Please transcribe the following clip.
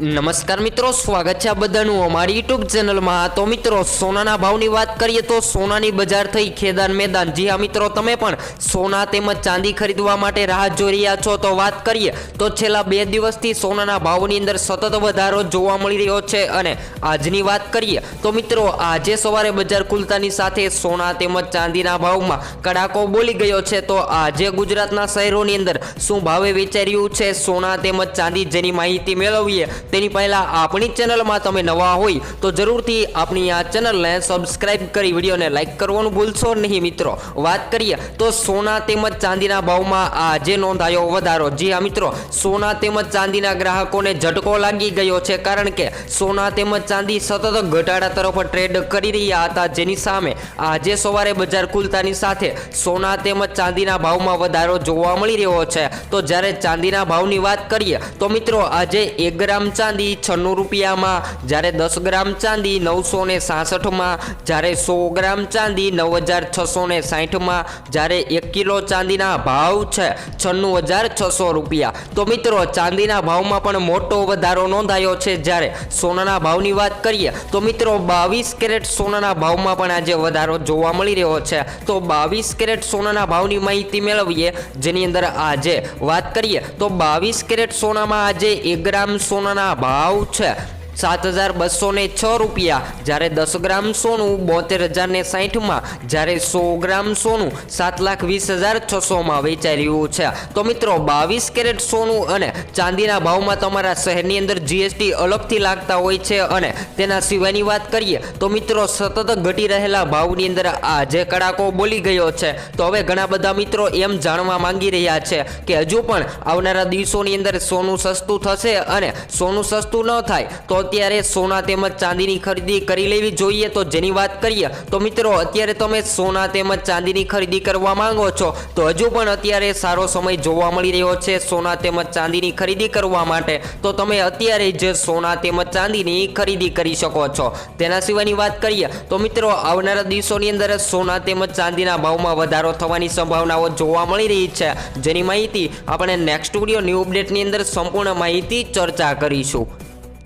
નમસ્કાર મિત્રો, સ્વાગત છે આ બધાનું અમારી યુટ્યુબ ચેનલમાં તો મિત્રો, સોનાના ભાવની વાત કરીએ તો સોનાની બજાર થઈ ખેદાન મેદાન. જી હા મિત્રો, તમે પણ સોના તેમજ ચાંદી ખરીદવા માટે રાહ જોઈ રહ્યા છો. તો વાત કરીએ તો છેલ્લા બે દિવસથી સોનાના ભાવની અંદર સતત વધારો જોવા મળી રહ્યો છે. અને આજની વાત કરીએ તો મિત્રો, આજે સવારે બજાર ખુલતાની સાથે સોના તેમજ ચાંદીના ભાવમાં કડાકો બોલી ગયો છે. તો આજે ગુજરાતના શહેરોની અંદર શું ભાવે વેચાઈ રહ્યું છે? સોના તેમજ ચાંદી જેની માહિતી મેળવીએ તેની પહેલાં આપણી ચેનલમાં તમે નવા હોય તો જરૂરથી આપણી આ ચેનલને સબસ્ક્રાઇબ કરી વિડીયોને લાઇક કરવાનું ભૂલશો નહીં મિત્રો. વાત કરીએ તો સોના તેમજ ચાંદીના ભાવમાં આજે નોંધાયો વધારો, જી હા મિત્રો, સોના તેમજ ચાંદીના ગ્રાહકોને ઝટકો લાગી ગયો છે કારણ કે સોના તેમજ ચાંદી સતત ઘટાડા તરફ ટ્રેડ કરી રહ્યા હતા. જેની સામે આજે સવારે બજાર ખુલતાની સાથે સોના તેમજ ચાંદીના ભાવમાં વધારો જોવા મળી રહ્યો છે. તો જ્યારે ચાંદીના ભાવની વાત કરીએ તો મિત્રો, આજે એક ગ્રામ ચાંદી છન્નું રૂપિયામાં, જ્યારે દસ ગ્રામ ચાંદી નવસો ને સાસઠમાં, જ્યારે સો ગ્રામ ચાંદી નવ હજાર છસો ને સાહીઠમાં જ્યારે એક કિલો ચાંદીના ભાવ છે છન્નું હજાર છસો રૂપિયા. તો મિત્રો, ચાંદીના ભાવમાં પણ મોટો વધારો નોંધાયો છે. જ્યારે સોનાના ભાવની વાત કરીએ, તો મિત્રો, બાવીસ કેરેટ સોનાના ભાવમાં પણ આજે વધારો જોવા મળી રહ્યો છે. તો બાવીસ કેરેટ સોનાના ભાવની માહિતી મેળવીએ, જેની અંદર આજે વાત કરીએ, તો બાવીસ કેરેટ સોનામાં આજે એક ગ્રામ સોનાના ભાવ છે. સાત હજાર બસો ને છ રૂપિયા. જ્યારે દસ ગ્રામ સોનું બોતેર હજાર ને સાહીઠમાં જ્યારે સો ગ્રામ સોનું સાત લાખ વીસ હજાર છસોમાં વેચાઈ રહ્યું છે. તો મિત્રો, બાવીસ કેરેટ સોનું અને ચાંદીના ભાવમાં તમારા શહેરની અંદર જીએસટી અલગથી લાગતા હોય છે અને તેના સિવાયની વાત કરીએ, તો મિત્રો, સતત ઘટી રહેલા ભાવની અંદર આજે કડાકો બોલી ગયો છે. તો હવે ઘણા બધા મિત્રો એમ જાણવા માંગી રહ્યા છે કે હજુ પણ આવનારા દિવસોની અંદર સોનું સસ્તું થશે અને સોનું સસ્તું ન થાય, તો અત્યારે સોના તેમજ ચાંદીની ખરીદી કરી લેવી જોઈએ તો જેની વાત કરીએ તો મિત્રો, અત્યારે તમે સોના તેમજ ચાંદીની ખરીદી કરવા માંગો છો તો હજુ પણ અત્યારે સારો સમય જોવા મળી રહ્યો છે સોના તેમજ ચાંદીની ખરીદી કરવા માટે. તો તમે અત્યારે જ સોના તેમજ ચાંદીની ખરીદી કરી શકો છો. તેના સિવાયની વાત કરીએ તો મિત્રો, આવનારા દિવસોની અંદર સોના તેમજ ચાંદીના ભાવમાં વધારો થવાની સંભાવનાઓ જોવા મળી રહી છે. જેની માહિતી આપણે નેક્સ્ટ વીડિયો ન્યૂ અપડેટની અંદર સંપૂર્ણ માહિતી ચર્ચા કરીશું.